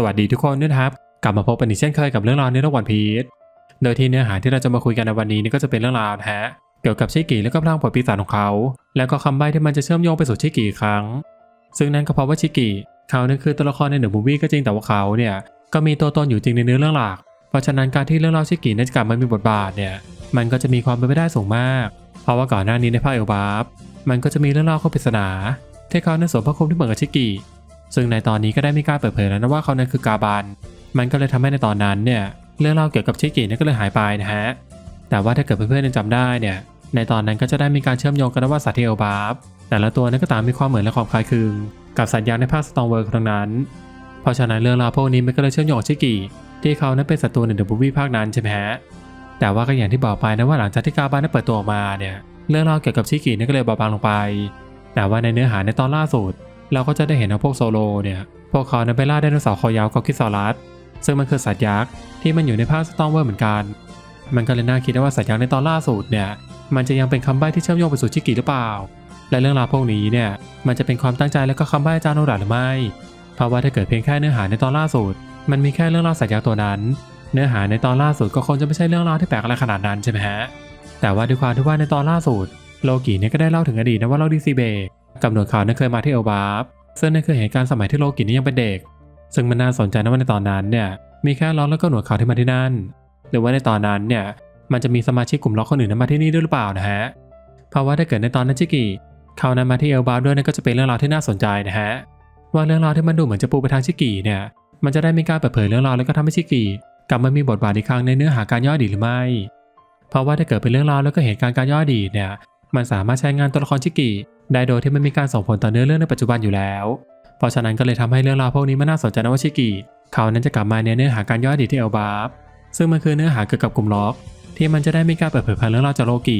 สวัสดีทุกคนด้วยครับ กลับมาพบกันอีกเช่นเคยกับเรื่องราวในระหว่างพีชโดยที่เนื้อหาที่เราจะมาคุยกันในวันนี้นี่ก็จะเป็นเรื่องราวนะฮะเกี่ยวกับชิกิและก็พลังผลปีศาจของเขา แล้วก็คำใบ้ที่มันจะเชื่อมโยงไปสู่ชิกิอีกครั้ง ซึ่งนั่นก็เพราะว่าชิกิเขานี่คือตัวละครในหนึ่งมูวี่ก็จริงแต่ว่าเขาเนี่ยก็มีตัวตนอยู่จริงในเนื้อเรื่องหลัก เพราะฉะนั้นการที่เรื่องราวชิกินั้นจะกลับมามีบทบาทเนี่ยมันก็จะมีความเป็นไปได้สูงมาก เพราะว่าก่อนหน้านี้ในภาคเอลบาฟมันก็จะมีเรื่องราวข้อปริศนาที่เขานั้นสวมพระคลุมที่เหมือนกับชิกิ ซึ่งในตอนนี้ก็ได้มีการเปิดเผยแล้วนะว่าเขานั้นคือกาบันมันก็เลยทำให้ในตอนนั้นเนี่ยเรื่องเล่าเกี่ยวกับชิกิเนี่ยก็เลยหายไปนะฮะแต่ว่าถ้าเกิดเพื่อนๆยังจำได้เนี่ยในตอนนั้นก็จะได้มีการเชื่อมโยงกันว่าสัตว์ที่เอลบาฟแต่ละตัวนั้นก็ตางมีความเหมือนและความคล้ายคลึงกับสัตว์ยักษ์ในภาคสตองเวิร์ทั้งนั้น เพราะฉะนั้นเรื่องราวพวกนี้มันก็เลยเชื่อมโยงกับชิกิที่เขานั้นเป็นศัตรูในเดอะบูวี่ภาคนั้นใช่ไหมฮะแต่ว่าก็อย่างที่บอกไปนะว่าหลังจากที่กาบันได้เปิดตัวออกมาเนี่ยเรื่องราวเกี่ยวกับชิกินี่ก็เลยเบาบางลงไป แต่ว่าในเนื้อหาในตอนล่าสุด เราก็จะได้เห็นว่าพวกโซโลเนี่ยพวกเขานั้นไปล่าไดโนเสาร์คอยาวกอคิซอรัสซึ่งมันคือสัตว์ยักษ์ที่มันอยู่ในภาคสตอมเวอร์เหมือนกัน มันก็เลยน่าคิดได้ว่าสัตว์ยักษ์ในตอนล่าสุดเนี่ยมันจะยังเป็นคำใบ้ที่เชื่อมโยงไปสู่ชิกิหรือเปล่า และเรื่องราวพวกนี้เนี่ยมันจะเป็นความตั้งใจและก็คำใบ้อาจารย์โนดาหรือไม่ เพราะว่าถ้าเกิดเพียงแค่เนื้อหาในตอนล่าสุด มันมีแค่เรื่องราวสัตว์ยักษ์ตัวนั้น เนื้อหาในตอนล่าสุดก็คงจะไม่ใช่เรื่องราวที่แปลกอะไรขนาดนั้นใช่ไหมฮะ แต่ว่าด้วยความที่ว่าในตอนล่าสุดโลกิเนี่ยก็ได้เล่าถึงอดีตนะว่าโลดีซีเบกับหนวดขาวนั้นเคยมาที่เอลบาฟซึ่งนั่นคือเหตุการณ์สมัยที่โลกินี่ยังเป็นเด็ก ซึ่งมันน่าสนใจนะว่าในตอนนั้นเนี่ยมีแค่ล็อกแล้วก็หนวดขาวที่มาที่นั่น หรือว่าในตอนนั้นเนี่ยมันจะมีสมาชิกกลุ่มล็อกคนอื่นมาที่นี่ด้วยหรือเปล่านะฮะ เพราะว่าถ้าเกิดในตอนนั้นชิกิเขานั้นมาที่เอลบาฟด้วยนั่นก็จะเป็นเรื่องราวที่น่าสนใจนะฮะว่าเรื่องราวที่มันดูเหมือนจะปูไปทางชิกิเนี่ยมันจะได้มีการเปิดเผยเรื่องราวแล้วก็ทำให้ชิกิกลับมามีบทบาทอีกครั้งในเนื้อหาการย่ออดีตหรือไม่ เพราะว่าถ้าเกิดเป็นเรื่องราวแล้วก็เหตุการณ์การย่ออดีตเนี่ย มันสามารถใช้งานตัวละครชิกิได้โดยที่ไม่มีการส่งผลต่อเนื้อเรื่องในปัจจุบันอยู่แล้ว เพราะฉะนั้นก็เลยทำให้เรื่องราวพวกนี้มันน่าสนใจนะว่าชิกิเขานั้นจะกลับมาในเนื้อหาการย่ออดีตที่เอลบาฟซึ่งมันคือเนื้อหาเกี่ยวกับกลุ่มล็อก ที่มันจะได้มีการเปิดเผยผ่านเรื่องราวจากโลกิ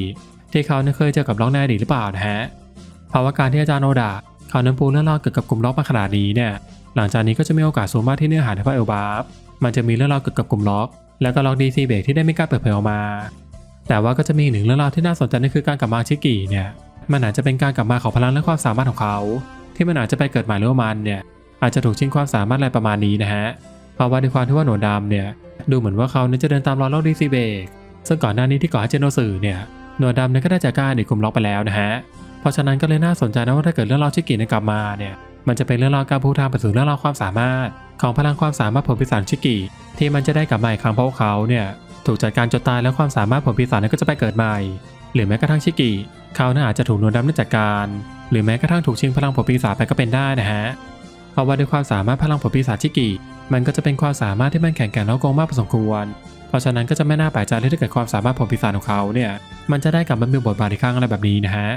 ที่เขานั้นเคยเจอกับล็อกในอดีตหรือเปล่านะฮะเพราะว่าการที่อาจารย์โนดาเขานั้นปูเรื่องราวเกี่ยวกับกลุ่มล็อกมาขนาดนี้เนี่ยหลังจากนี้ก็จะมีโอกาสสูงมากที่เนื้อหาในภาคเอลบาฟมันจะมีเรื่องราวเกี่ยวกับกลุ่มล็อก แล้วก็ล็อกดีซีเบรกที่ได้มีการเปิดเผยออกมา แต่ว่าก็จะมีหนึ่งเรื่องราวที่น่าสนใจนั่นคือการกลับมาชิกิเนี่ยมันอาจจะเป็นการกลับมาของพลังและความสามารถของเขา ที่มันอาจจะไปเกิดใหม่หรือว่ามันเนี่ยอาจจะถูกชิงความสามารถอะไรประมาณนี้นะฮะเพราะว่าด้วยความที่ว่าหนวดดำเนี่ยดูเหมือนว่าเขาเนี่ยจะเดินตามรอยล็อกดีซีเบกซึ่งก่อนหน้านี้ที่ก่อให้เจโนสื่อเนี่ยหนวดดำเนี่ยก็ได้จัดการอดีตกลุ่มล็อกไปแล้วนะฮะเพราะฉะนั้นก็เลยน่าสนใจนะว่าถ้าเกิดเรื่องราวชิกิเนี่ยกลับมาเนี่ยมันจะเป็นเรื่องราวการพูดทางไปสู่เรื่องราวความสามารถ ของพลังความสามารถผลปีศาจชิกิที่มันจะได้กลับมาอีกครั้งเพราะเขาเนี่ย ถูกจัดการจนตายแล้วความสามารถผลปีศาจนั้นก็จะไปเกิดใหม่ หรือแม้กระทั่งชิกิเขาน่าอาจจะถูกนวลดำได้จัดการ หรือแม้กระทั่งถูกชิงพลังผลปีศาจไปก็เป็นได้นะฮะ เพราะว่าด้วยความสามารถพลังผลปีศาจชิกิ มันก็จะเป็นความสามารถที่มันแข็งแกร่งแล้วโกงมากพอสมควร เพราะฉะนั้นก็จะไม่น่าแปลกใจที่ถ้าเกิดความสามารถผลปีศาจของเขาเนี่ย มันจะได้กลับมามีบทบาทอีกครั้งอะไรแบบนี้นะฮะ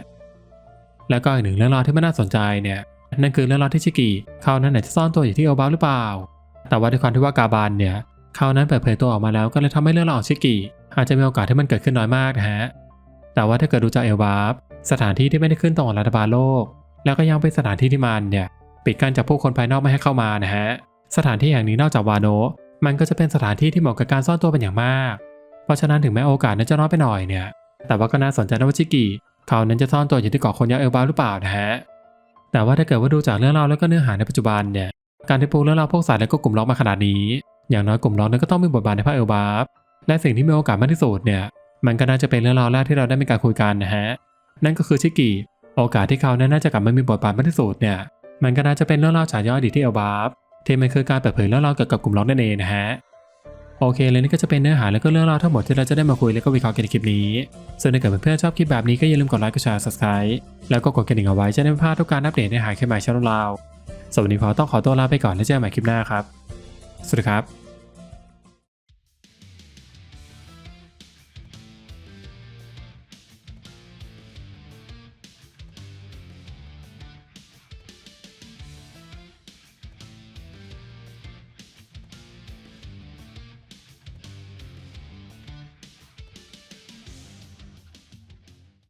แล้วก็อีกหนึ่งเรื่องราวที่ไม่น่าสนใจเนี่ย นั่นคือเรื่องราวที่ชิกิเขานั้นไหนจะซ่อนตัวอยู่ที่เอบาหรือเปล่า แต่ว่าด้วยความที่ว่ากาบานเนี่ย เขานั้นเปิดเผยตัวออกมาแล้วก็เลยทำให้เรื่องราวของชิกิอาจจะมีโอกาสที่มันเกิดขึ้นน้อยมากนะฮะ แต่ว่าถ้าเกิดดูจากเอลบาฟสถานที่ที่ไม่ได้ขึ้นตรงกับรัฐบาลโลก แล้วก็ยังเป็นสถานที่ที่มันเนี่ยปิดกั้นจากผู้คนภายนอกไม่ให้เข้ามานะฮะ สถานที่แห่งนี้นอกจากวาโนมันก็จะเป็นสถานที่ที่เหมาะกับการซ่อนตัวเป็นอย่างมาก เพราะฉะนั้นถึงแม้โอกาสนั้นจะน้อยไปหน่อยเนี่ย แต่ว่าก็น่าสนใจนะว่าชิกิเขานั้นจะซ่อนตัวอยู่ที่เกาะคนยักษ์เอลบาหรือเปล่านะฮะ แต่ว่าถ้าเกิดว่าดูจากเรื่องราวแล้วก็เนื้อหาในปัจจุบันเนี่ย การที่ปูเรื่องราวพวกสายและก็กลุ่มล็อกมาขนาดนี้ อย่างน้อยกลุ่มล็อกนั้นก็ต้องมีบทบาทในภาคเอลบาฟและสิ่งที่มีโอกาสมากที่สุดเนี่ยมันก็น่าจะเป็นเรื่องราวแรกที่เราได้มีการคุยกันนะฮะนั่นก็คือชิกิโอกาสที่เขานั้นน่าจะกลับมามีบทบาทมากที่สุดเนี่ยมันก็น่าจะเป็นเรื่องราวฉายย่ออดีตที่เอลบาฟที่มันคือการเปิดเผยเรื่องราวเกี่ยวกับกลุ่มล็อกนั่นเองนะฮะโอเคเลยนี่ก็จะเป็นเนื้อหาแล้วก็เรื่องราวทั้งหมดที่เราจะได้มาคุยแล้วก็วิเคราะห์กันในคลิปนี้ ส่วนถ้าเกิดเพื่อนๆชอบคลิปแบบนี้ก็อย่าลืมกดไลค์กดแชร์ subscribe แล้วก็กดกระดิ่งเอาไว้จะได้ไม่พลาดทุกการอัปเดตในหาคลิปใหม่ช่องเราสวัสดีขอต้องขอตัวลาไปก่อนแล้วเจอกันใหม่คลิปหน้าครับ สวัสดีครับ